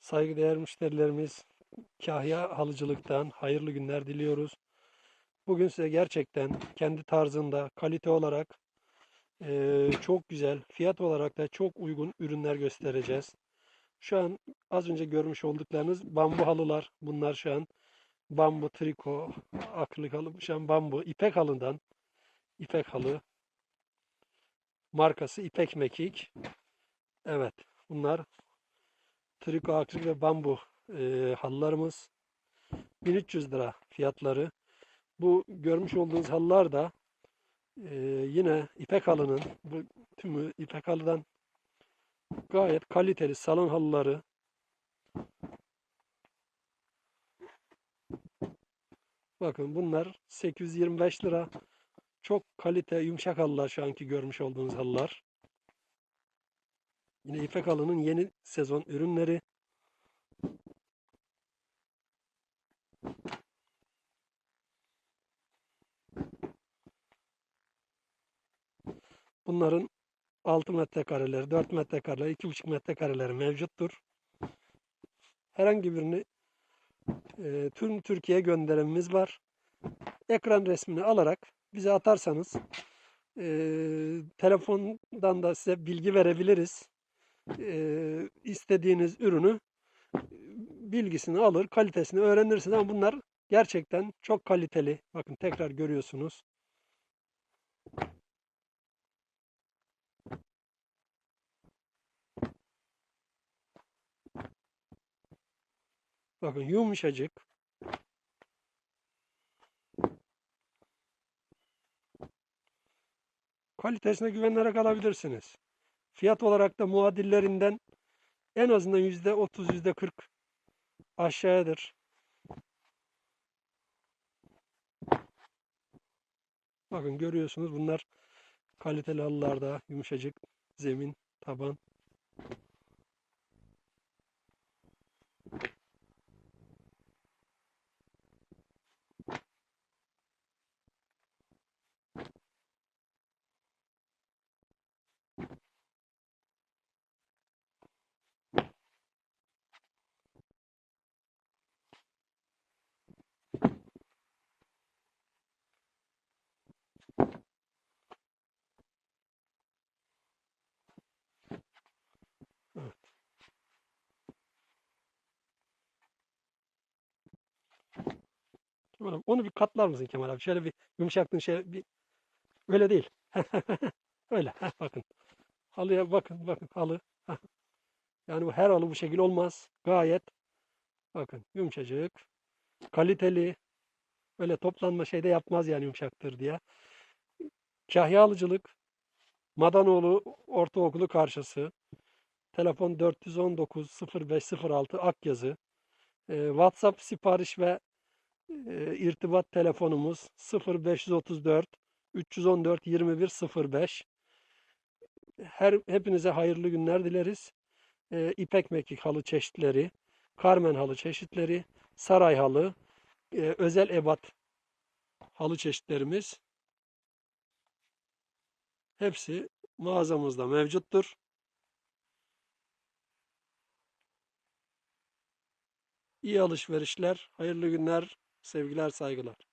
Saygıdeğer müşterilerimiz, Kahya Halıcılık'tan hayırlı günler diliyoruz. Bugün size gerçekten kendi tarzında, kalite olarak eee, çok güzel, fiyat olarak da çok uygun ürünler göstereceğiz. Şu an az önce görmüş olduklarınız bambu halılar. Bunlar şu an bambu, triko, akrilik halı, şu an bambu, ipek halıdan, ipek halı. Markası İpek Mekik. Evet, bunlar triko, akrilik ve bambu eee, halılarımız. 1300 lira fiyatları. Bu görmüş olduğunuz halılar da eee, yine ipek halının, bu tümü ipek halıdan gayet kaliteli salon halıları. Bakın bunlar 825 lira. Çok kalite yumuşak halılar şu anki görmüş olduğunuz halılar. Yine İpek Halı'nın yeni sezon ürünleri. Bunların 6 metrekareleri, 4 metrekareleri, 2,5 metrekareleri mevcuttur. Herhangi birini e, tüm Türkiye'ye gönderimimiz var. Ekran resmini alarak bize atarsanız e, telefondan da size bilgi verebiliriz. E, istediğiniz ürünü bilgisini alır, kalitesini öğrenirsiniz ama bunlar gerçekten çok kaliteli. Bakın tekrar görüyorsunuz. Bakın yumuşacık. Kalitesine güvenerek alabilirsiniz. Fiyat olarak da muadillerinden en azından yüzde otuz, yüzde kırk aşağıdır. Bakın görüyorsunuz bunlar kaliteli halılarda yumuşacık zemin, taban. Kemal onu bir katlar mısın Kemal abi? Şöyle bir yumuşaklığın şey bir öyle değil. Öyle. Bakın. Halıya bakın bakın halı. Yani bu her halı bu şekil olmaz. Gayet bakın yumuşacık, kaliteli. Öyle toplanma şeyde yapmaz yani yumuşaktır diye. Kahya Halıcılık, Madanoğlu Ortaokulu karşısı. Telefon 419 0506 Akyazı. Ee, WhatsApp sipariş ve e, irtibat telefonumuz 0534 314 2105. Her hepinize hayırlı günler dileriz. E, İpek mekik halı çeşitleri, karmen halı çeşitleri, saray halı, e, özel ebat halı çeşitlerimiz hepsi mağazamızda mevcuttur. İyi alışverişler, hayırlı günler, sevgiler, saygılar.